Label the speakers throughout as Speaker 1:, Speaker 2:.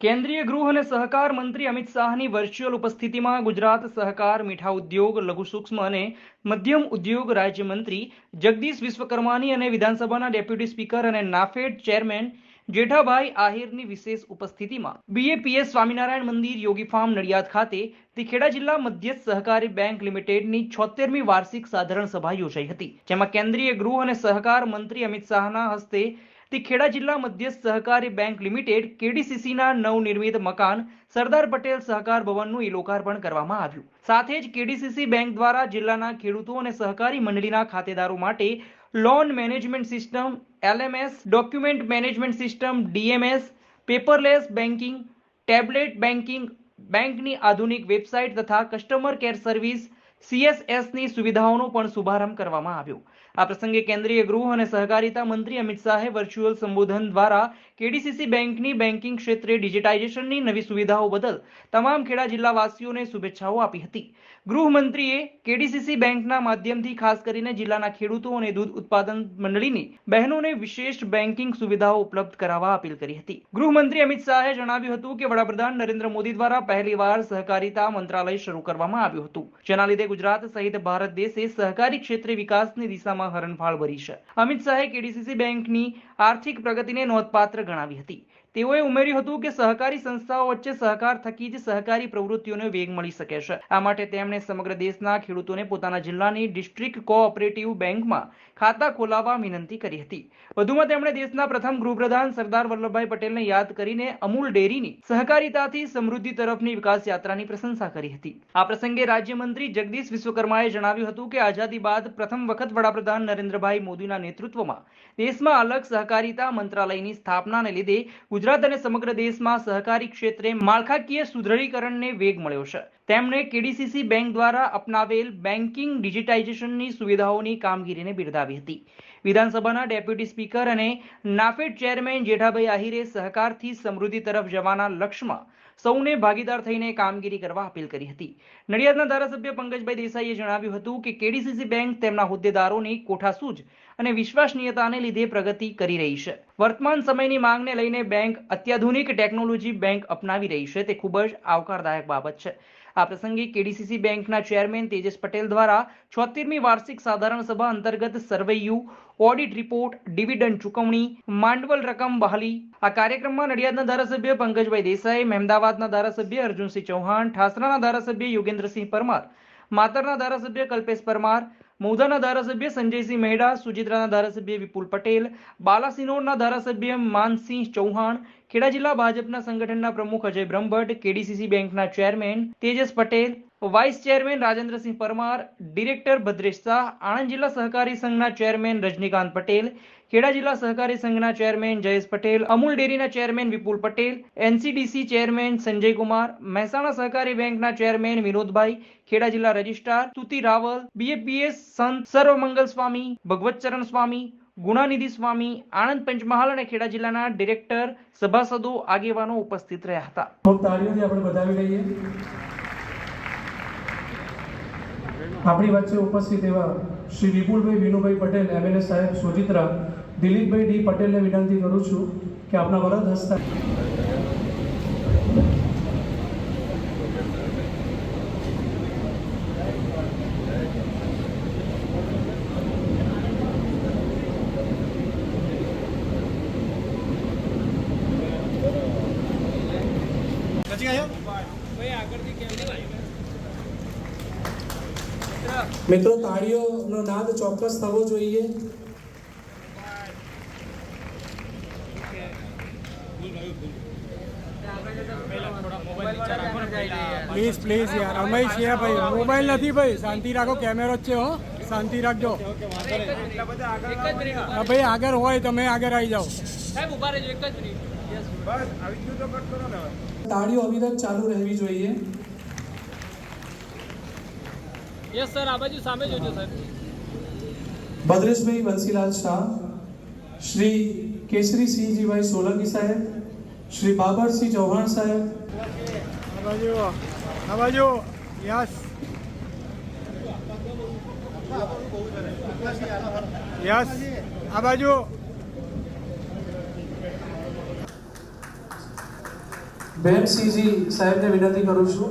Speaker 1: કેન્દ્રીય ગૃહ અને સહકાર મંત્રી અમિત શાહની વર્ચ્યુઅલ ઉપસ્થિતિમાં ગુજરાત સહકાર મીઠા ઉદ્યોગ, લઘુ સૂક્ષ્મ અને મધ્યમ ઉદ્યોગ રાજ્યમંત્રી જગદીશ વિશ્વકર્માની અને વિધાનસભાના ડેપ્યુટી સ્પીકર અને નાફેડ ચેરમેન જેઠાભાઈ આહિરની વિશેષ ઉપસ્થિતિમાં બીએપીએસ સ્વામિનારાયણ મંદિર યોગી ફાર્મ નડિયાદ ખાતે તિખેડા જિલ્લા મધ્યસ્થ સહકારી બેંક લિમિટેડની છોતેરમી વાર્ષિક સાધારણ સભા યોજાઈ હતી, જેમાં કેન્દ્રીય ગૃહ અને સહકાર મંત્રી અમિત શાહના હસ્તે તે ખેડા જિલ્લા મધ્યસ્થ સહકારી બેંક લિમિટેડ કેડીસીસીના નવનિર્મિત મકાન સરદાર પટેલ સહકાર ભવનનું ઈ લોકાર્પણ કરવામાં આવ્યું. સાથે જ કેડીસીસી બેંક દ્વારા જિલ્લાના ખેડૂતો અને સહકારી મંડળીના ખાતેદારો માટે loan management system, LMS, document management system, DMS, paperless banking tablet banking બેંકની આધુનિક વેબસાઇટ તથા કસ્ટમર કેર સર્વિસ, સીએસએસની સુવિધાઓનો પણ શુભારંભ કરવામાં આવ્યો. આ પ્રસંગે કેન્દ્રીય ગૃહ અને સહકારિતા મંત્રી અમિત શાહે વર્ચ્યુઅલ સંબોધન દ્વારા કેડીસીસી બેંકની બેન્કિંગ ક્ષેત્રે ડિજિટાઇઝેશનની નવી સુવિધાઓ બદલ તમામ ખેડા જિલ્લાવાસીઓને શુભેચ્છાઓ આપી હતી. ગૃહમંત્રીએ કેડીસીસી બેંકના માધ્યમથી ખાસ કરીને જિલ્લાના ખેડૂતો અને દૂધ ઉત્પાદન મંડળીની બહેનોને વિશેષ બેન્કિંગ સુવિધાઓ ઉપલબ્ધ કરાવવા અપીલ કરી હતી. ગૃહમંત્રી અમિત શાહે જણાવ્યું હતું કે વડાપ્રધાન નરેન્દ્ર મોદી દ્વારા પહેલીવાર સહકારિતા મંત્રાલય શરૂ કરવામાં આવ્યું હતું. જેના લીધે ગુજરાત સહિત ભારત દેશે સહકારી ક્ષેત્રે વિકાસની દિશામાં હરણફાળ ભરી છે. અમિત શાહે કેડીસીસી બેંકની આર્થિક પ્રગતિને નોંધપાત્ર ગણાવી હતી. તેઓએ ઉમેર્યું હતું કે સહકારી સંસ્થાઓ વચ્ચે સહકાર થકી જ સહકારી પ્રવૃત્તિઓને વેગ મળી શકે છે. આ માટે તેમણે સમગ્ર દેશના ખેડૂતોને પોતાના જિલ્લાની ડિસ્ટ્રિક્ટ કોઓપરેટિવ બેંકમાં ખાતા ખોલાવવા વિનંતી કરી હતી. વધુમાં તેમણે દેશના પ્રથમ ગૃહપ્રધાન સરદાર વલ્લભભાઈ પટેલને યાદ કરીને અમૂલ ડેરીની સહકારિતાથી સમૃદ્ધિ તરફની વિકાસ યાત્રાની પ્રશંસા કરી હતી. આ પ્રસંગે રાજ્યમંત્રી જગદીશ વિશ્વકર્માએ જણાવ્યું હતું કે આઝાદી બાદ પ્રથમ વખત વડાપ્રધાન નરેન્દ્રભાઈ મોદીના નેતૃત્વમાં દેશમાં અલગ સહકારિતા મંત્રાલયની સ્થાપનાને લીધે ગુજરાત અને સમગ્ર દેશમાં સહકારી ક્ષેત્રે માળખાકીય સુદૃઢીકરણને વેગ મળ્યો છે. તેમણે કેડીસીસી બેંક દ્વારા અપનાવેલ બેન્કિંગ ડિજિટાઇઝેશનની સુવિધાઓની કામગીરીને બિરદાવી હતી. વિધાનસભાના ડેપ્યુટી સ્પીકર અને નાફેડ ચેરમેન જેઠાભાઈ આહિરે સહકારથી સમૃદ્ધિ તરફ જવાના લક્ષ્યમાં સૌને ભાગીદાર થઈને કામગીરી કરવા અપીલ કરી હતી. નડિયાદના ધારાસભ્ય પંકજભાઈ દેસાઈએ જણાવ્યું હતું કે કેડીસીસી બેંક તેમના હોદ્દેદારોની કોઠાસૂઝ અને વિશ્વસનીયતાને લીધે પ્રગતિ કરી રહી છે. વર્તમાન સમયની માંગને લઈને બેંક અત્યાધુનિક ટેકનોલોજી બેંક અપનાવી રહી છે તે ખૂબ જ આવકારદાયક બાબત છે. આ પ્રસંગે કેડીસીસી બેંકના ચેરમેન તેજસ પટેલ દ્વારા છોતેરમી વાર્ષિક સાધારણ સભા અંતર્ગત સર્વેયુ ઓડિટ રિપોર્ટ, ડિવિડન્ડ ચૂકવણી, માંડવલ રકમ બહાલી આ કાર્યક્રમમાં નડિયાદના ધારાસભ્ય પંકજભાઈ દેસાઈ, મહેમદાવાદના ધારાસભ્ય અર્જુનસિંહ ચૌહાણ, ઠાસરાના ધારાસભ્ય યોગેન્દ્રસિંહ પરમાર, માતરના ધારાસભ્ય કલ્પેશ પરમાર મૌદાના ધારાસભ્ય સંજયસિંહ મહેડા, સુજિત્રાના ધારાસભ્ય વિપુલ પટેલ, બાલાસિનોરના ધારાસભ્ય માનસિંહ ચૌહાણ, ખેડા જિલ્લા ભાજપના સંગઠનના પ્રમુખ અજય બ્રહ્મભટ્ટ, કેડીસીસી બેંકના chairman Tejas Patel vice chairman Rajendrasinh Parmar director Bhadresh Shah, Anand જિલ્લા સહકારી સંઘના ચેરમેન રજનીકાંત પટેલ, ખેડા જિલ્લા સહકારી સંઘના ચેરમેન જયેશ પટેલ, અમૂલ ડેરીના chairman Vipul Patel, NCDC chairman Sanjay Kumar, Mehsana સહકારી બેંકના ચેરમેન વિનોદભાઈ, ખેડા જિલ્લા રજિસ્ટ્રાર તુતિ રાવલ બીએપીએસ સંત સર્વમંગલ સ્વામી ભગવતચરણ સ્વામી ગુણાનિધિ સ્વામી, આણંદ પંચમહાલ અને ખેડા જિલ્લાના ડિરેક્ટર સભાસદો, આગેવાનો ઉપસ્થિત રહ્યા હતા.
Speaker 2: આપણે વધાવી લઈએ આપણી વચ્ચે ઉપસ્થિત એવા શ્રી વિપુલભાઈ વિનુભાઈ પટેલ એમએલએ સાહેબ, સોજિત્રા, દિલીપભાઈ ડી પટેલને વિનંતી કરું છું કે આપના વરદ હસ્તા મિત્રો તાળીઓનો નાદ ચોક્કસ થવો જોઈએ.
Speaker 3: પ્લીઝ પ્લીઝ યાર. અમે છીએ ભાઈ મોબાઈલ નથી ભાઈ. શાંતિ રાખો કેમેરો જ છે હો. શાંતિ રાખજો. ભાઈ આગળ હોય તમે આગળ આવી જાઓ.
Speaker 2: તાળીઓ અવિરત ચાલુ રહેવી જોઈએ.
Speaker 4: યસ સર આ બાજુ સામે જોજો સર
Speaker 2: ભદ્રેશભાઈ બંસીલાલ શાહ શ્રી કેસરીસિંહજીભાઈ સોલંકી સાહેબ શ્રી બાબરસિંહ ચૌહાણ સાહેબ
Speaker 3: આ બાજુ આ બાજુ યસ યસ આ બાજુ
Speaker 2: બેનસિંહજી સાહેબને વિનંતી કરું છું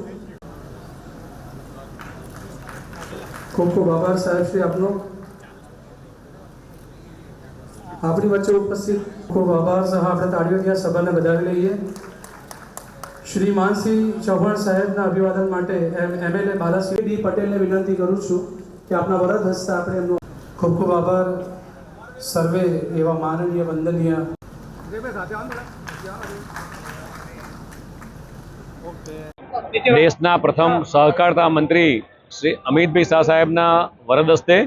Speaker 2: ખૂબ ખૂબ આભાર સાહેબ આપનો. આપણી વચ્ચે ઉપસ્થિત ખૂબ આભાર આપણે તાળીઓથી આ સભાને વધાવી લઈએ. શ્રી માનસિંહ ચૌહાણ સાહેબના અભિવાદન માટે એમ એમએલએ બાલાસિંહ ડી પટેલને વિનંતી કરું છું કે આપના વરદ હસ્તે આપણે એમનો ખૂબ ખૂબ આભાર. સર્વે એવા માનનીય, વંદનીય.
Speaker 5: દેશના પ્રથમ સહકારતા મંત્રી શ્રી અમિતભાઈ શાહ સાહેબના વરદ હસ્તે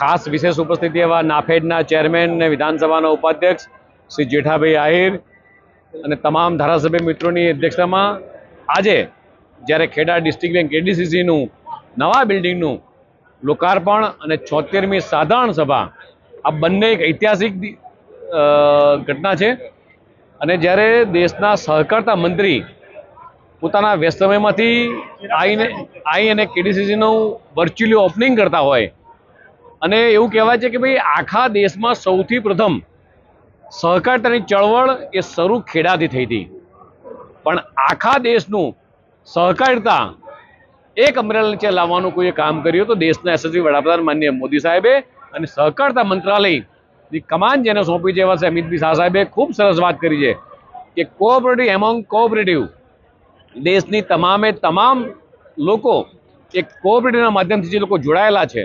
Speaker 5: ખાસ વિશેષ ઉપસ્થિતિ એવા નાફેડના ચેરમેન અને વિધાનસભાના ઉપાધ્યક્ષ શ્રી જેઠાભાઈ આહિર અને તમામ ધારાસભ્ય મિત્રોની અધ્યક્ષતામાં આજે જ્યારે ખેડા ડિસ્ટ્રિક્ટ બેંક એડીસીસીનું નવા બિલ્ડિંગનું લોકાર્પણ અને છોતેરમી સાધારણ સભા, આ બંને એક ઐતિહાસિક ઘટના છે. અને જ્યારે દેશના સહકારતા મંત્રી પોતાના વ્યસ્ત સમયમાંથી આઈ અને કેડીસીસીનું વર્ચ્યુઅલી ઓપનિંગ કરતા હોય. અને એવું કહેવાય છે કે ભાઈ, આખા દેશમાં સૌથી પ્રથમ સહકારતાની ચળવળ એ શરૂ ખેડાથી થઈ હતી. પણ આખા દેશનું સહકારિતા એક અમરેલા નીચે લાવવાનું કોઈએ કામ કર્યું તો દેશના યશસ્વી વડાપ્રધાન માનનીય મોદી સાહેબે અને સહકારતા મંત્રાલયની કમાન જેને સોંપી છે એવા અમિતભાઈ શાહ સાહેબે ખૂબ સરસ વાત કરી છે કે કોઓપરેટિવ એમોંગ કોઓપરેટિવ દેશની તમામે તમામ લોકો એક કોઓપરેટિવના માધ્યમથી જે લોકો જોડાયેલા છે,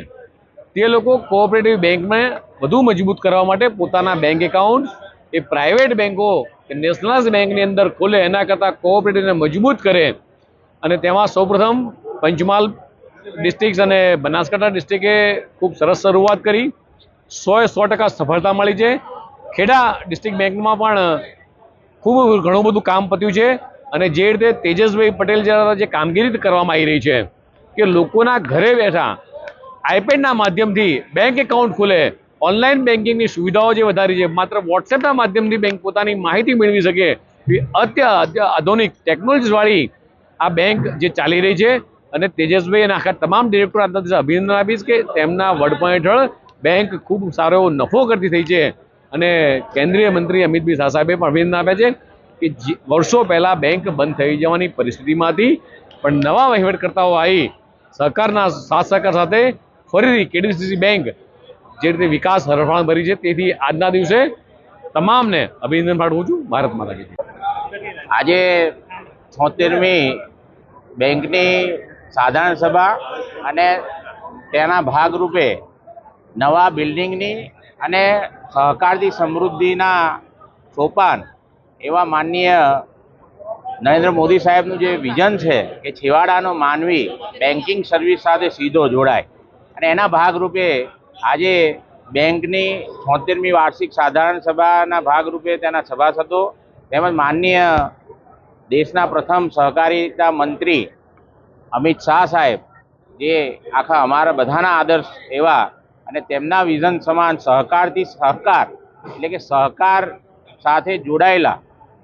Speaker 5: તે લોકો કોઓપરેટિવ બેંકને વધુ મજબૂત કરવા માટે પોતાના બેંક એકાઉન્ટ એ પ્રાઇવેટ બેંકો નેશનલાઇઝ બેંકની અંદર ખોલે, એના કરતાં કોઓપરેટિવને મજબૂત કરે. અને તેમાં સૌપ્રથમ પંચમહાલ ડિસ્ટ્રિક્ટ અને બનાસકાંઠા ડિસ્ટ્રિક્ટે ખૂબ સરસ શરૂઆત કરી. સોએ સો ટકા સફળતા મળી છે. ખેડા ડિસ્ટ્રિક્ટ બેંકમાં પણ ખૂબ ઘણું બધું કામ પત્યું છે. અને જે રીતે તેજસભાઈ પટેલ દ્વારા જે કામગીરી કરવામાં આવી રહી છે કે લોકોના ઘરે બેઠા આઈપેડના માધ્યમથી બેંક એકાઉન્ટ ખુલે, ઓનલાઈન બેન્કિંગની સુવિધાઓ જે વધારી છે, માત્ર વોટ્સએપના માધ્યમથી બેંક પોતાની માહિતી મેળવી શકે અત્ય આધુનિક ટેકનોલોજીવાળી આ બેંક જે ચાલી રહી છે અને તેજસભાઈ અને આખા તમામ ડિરેક્ટર આજના અભિનંદન આપીશ કે તેમના વડપણ હેઠળ બેંક ખૂબ સારો નફો કરતી થઈ છે અને કેન્દ્રીય મંત્રી અમિતભાઈ શાહ સાહેબે પણ અભિનંદન આપ્યા છે. કે વર્ષો પહેલાં બેંક બંધ થઈ જવાની પરિસ્થિતિમાં હતી પણ નવા વહીવટકર્તાઓ આવી સહકારના સાથ સહકાર સાથે ફરીથી કેડીસીસી બેંક જે રીતે વિકાસ હરફાણ ભરી છે તેથી આજના દિવસે તમામને અભિનંદન પાઠવું છું. ભારત માતાજી
Speaker 6: આજે છોતેરમી બેંકની સાધારણ સભા અને તેના ભાગરૂપે નવા બિલ્ડિંગની અને સહકારથી સમૃદ્ધિના સોપાન એવા માનનીય નરેન્દ્ર મોદી સાહેબનું જે વિઝન છે કે છેવાડાનો માનવી બેન્કિંગ સર્વિસ સાથે સીધો જોડાય. અને એના ભાગરૂપે આજે બેંકની છોતેરમી વાર્ષિક સાધારણ સભાના ભાગરૂપે તેના સભાસદો તેમજ માનનીય દેશના પ્રથમ સહકારિતા મંત્રી અમિત શાહ સાહેબ, જે આખા અમારા બધાના આદર્શ એવા અને તેમના વિઝન સમાન સહકારથી સહકાર, એટલે કે સહકાર સાથે જોડાયેલા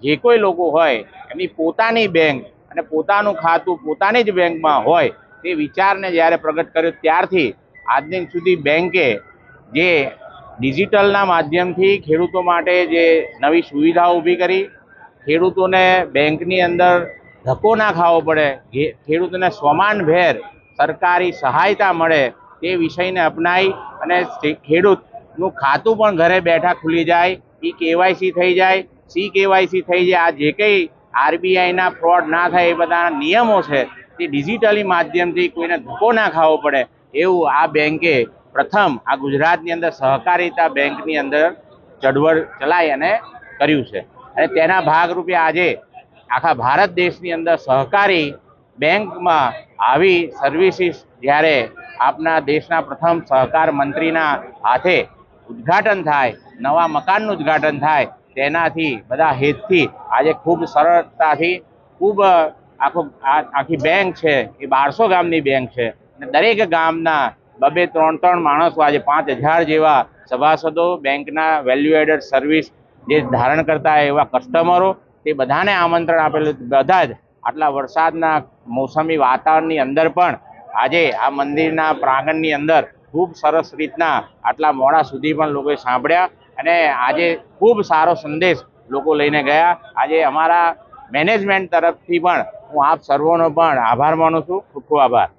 Speaker 6: જે કોઈ લોકો હોય, એમની પોતાની બેંક અને પોતાનું ખાતું પોતાની જ બેંકમાં હોય, તે વિચારને જ્યારે પ્રગટ કર્યો ત્યારથી આજ દિન સુધી બેંકે જે ડિજિટલના માધ્યમથી ખેડૂતો માટે જે નવી સુવિધાઓ ઊભી કરી, ખેડૂતોને બેંકની અંદર ધક્કો ના ખાવો પડે ખેડૂતોને સ્વમાનભેર સરકારી સહાયતા મળે તે વિષયને અપનાવી અને ખેડૂતનું ખાતું પણ ઘરે બેઠા ખુલી જાય એ કેવાયસી થઈ જાય સી કેવાયસી થઈ જાય. આ જે કંઈ આરબીઆઈના ફ્રોડ ના થાય એ બધા નિયમો છે, તે ડિજિટલી માધ્યમથી કોઈને ધક્કો ના ખાવો પડે. એવું આ બેંકે પ્રથમ આ ગુજરાતની અંદર સહકારિતા બેંકની અંદર ચળવળ ચલાવી અને કર્યું છે. અને તેના ભાગરૂપે આજે આખા ભારત દેશની અંદર સહકારી બેંકમાં આવી સર્વિસીસ જ્યારે આપના દેશના પ્રથમ સહકાર મંત્રીના હાથે ઉદ્ઘાટન થાય, નવા મકાનનું ઉદ્ઘાટન થાય તેનાથી, બધા હેતથી આજે ખૂબ સરળતાથી ખૂબ આખો આખી બેંક છે, એ બારસો ગામની બેંક છે. અને દરેક ગામના બબે ત્રણ ત્રણ માણસો આજે પાંચ હજાર જેવા સભાસદો, બેંકના વેલ્યુ એડેડ સર્વિસ જે ધારણ કરતા એવા કસ્ટમરો તે બધાને આમંત્રણ આપેલું બધા જ આટલા વરસાદના મોસમી વાતાવરણની અંદર પણ આજે આ મંદિરના પ્રાંગણની અંદર ખૂબ સરસ રીતના આટલા મોડા સુધી પણ લોકોએ સાંભળ્યા. અને આજે ખૂબ સારો સંદેશ લોકો લઈને ગયા. આજે અમારા મેનેજમેન્ટ તરફથી પણ હું આપ સર્વોનો પણ આભાર માનું છું. ખૂબ ખૂબ આભાર.